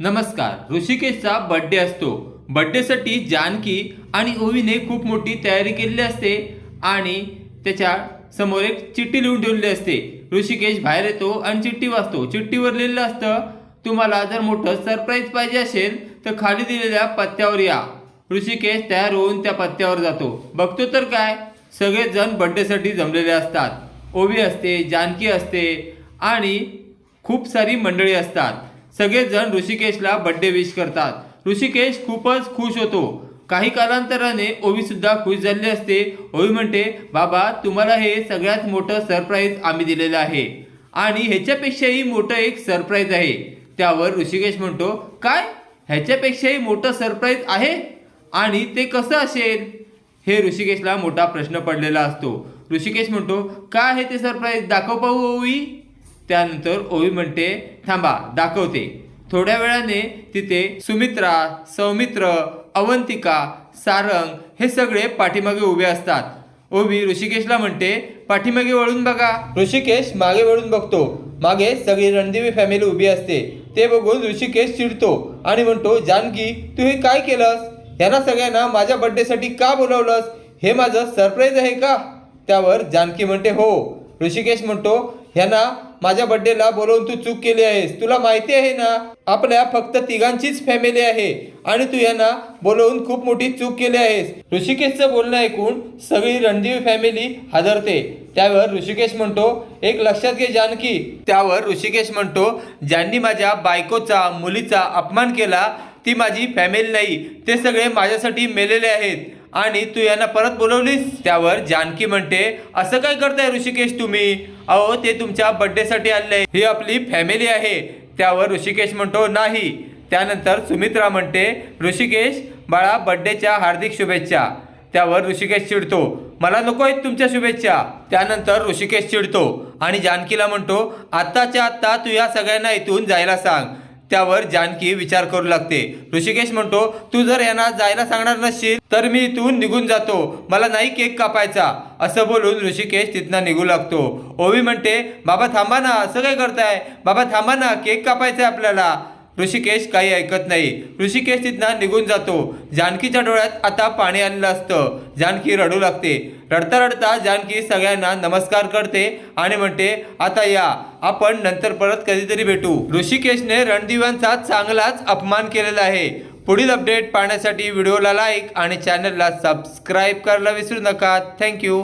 नमस्कार ऋषिकेशचा बड्डे असतो. बड्डेसाठी जानकी आणि ओवीने खूप मोठी तयारी केलेली असते आणि त्याच्यासमोर एक चिठ्ठी लिहून ठेवलेली असते. ऋषिकेश बाहेर येतो आणि चिठ्ठी वाचतो. चिठ्ठीवर लिहिलेलं असतं तुम्हाला जर मोठं सरप्राईज पाहिजे असेल तर खाली दिलेल्या पत्त्यावर या. ऋषिकेश तयार होऊन त्या पत्त्यावर जातो. बघतो तर काय? सगळेजण बड्डेसाठी जमलेले असतात. ओवी असते जानकी असते आणि खूप सारी मंडळी असतात. सगळेजण ऋषिकेशला बड्डे विश करतात. ऋषिकेश खूपच खुश होतो. काही कालांतराने ओवी सुद्धा खुश झालेली असते. ओवी म्हणते बाबा तुम्हाला हे सगळ्यात मोठं सरप्राईज आम्ही दिलेलं आहे. आणि ह्याच्यापेक्षाही मोठं एक सरप्राईज आहे. त्यावर ऋषिकेश म्हणतो काय? ह्याच्यापेक्षाही मोठं सरप्राईज आहे? आणि ते कसं असेल? हे ऋषिकेशला मोठा प्रश्न पडलेला असतो. ऋषिकेश म्हणतो काय आहे ते सरप्राईज दाखव पाहू ओवी. त्यानंतर ओवी म्हणते थांबा दाखवते. थोड्या वेळाने तिथे सुमित्रा सौमित्र अवंतिका सारंग हे सगळे पाठीमागे उभे असतात. ओवी ऋषिकेशला म्हणते पाठीमागे वळून बघा. ऋषिकेश मागे वळून बघतो. मागे सगळी रणदेवी फॅमिली उभी असते. ते बघून ऋषिकेश चिडतो आणि म्हणतो जानकी तू हे काय केलंस? यांना सगळ्यांना माझ्या बर्थडेसाठी का बोलावलंस? हे माझं सरप्राईज आहे का? त्यावर जानकी म्हणते हो. ऋषिकेश म्हणतो ह्यांना माझ्या बर्थडेला बोलवून तू चूक केली आहेस. तुला माहिती आहे ना आपल्या फक्त तिघांचीच फॅमिली आहे. आणि तू यांना बोलवून खूप मोठी चूक केली आहेस. ऋषिकेशचं बोलणं ऐकून सगळी रणदेवी फॅमिली हादरते. त्यावर ऋषिकेश म्हणतो एक लक्षात घे जानकी. त्यावर ऋषिकेश म्हणतो ज्यांनी माझ्या बायकोचा मुलीचा अपमान केला ती माझी फॅमिली नाही. ते सगळे माझ्यासाठी मेलेले आहेत. आणि तू यांना परत बोलवलीस? त्यावर जानकी म्हणते असं काय करताय ऋषिकेश तुम्ही? अहो ते तुमच्या बर्थडेसाठी आले ही आपली फॅमिली आहे. त्यावर ऋषिकेश म्हणतो नाही. त्यानंतर सुमित्रा म्हणते ऋषिकेश बाळा बर्थडेच्या हार्दिक शुभेच्छा. त्यावर ऋषिकेश चिडतो मला नको आहेत तुमच्या शुभेच्छा. त्यानंतर ऋषिकेश चिडतो आणि जानकीला म्हणतो आत्ताच्या आत्ता तू या सगळ्यांना इथून जायला सांग. त्यावर जानकी विचार करू लागते. ऋषिकेश म्हणतो तू जर यांना जायला सांगणार नसशील तर मी इथून निघून जातो. मला नाही केक कापायचा. असं बोलून ऋषिकेश तिथनं निघू लागतो. ओवी म्हणते बाबा थांबा ना असं काय करताय? बाबा थांबा ना केक कापायचा आपल्याला. ऋषिकेश काही ऐकत नाही. ऋषिकेश तिथनं निघून जातो. जानकीच्या डोळ्यात आता पाणी आणलं असतं. जानकी रडू लागते. रडता रडता जानकी सगळ्यांना नमस्कार करते आणि म्हणते आता या. आपण नंतर परत कधीतरी भेटू. ऋषिकेशने रणदिव्यांचा चांगलाच अपमान केलेला आहे. पुढील अपडेट पाहण्यासाठी व्हिडिओला लाईक आणि चॅनलला सबस्क्राईब करायला विसरू नका. थँक्यू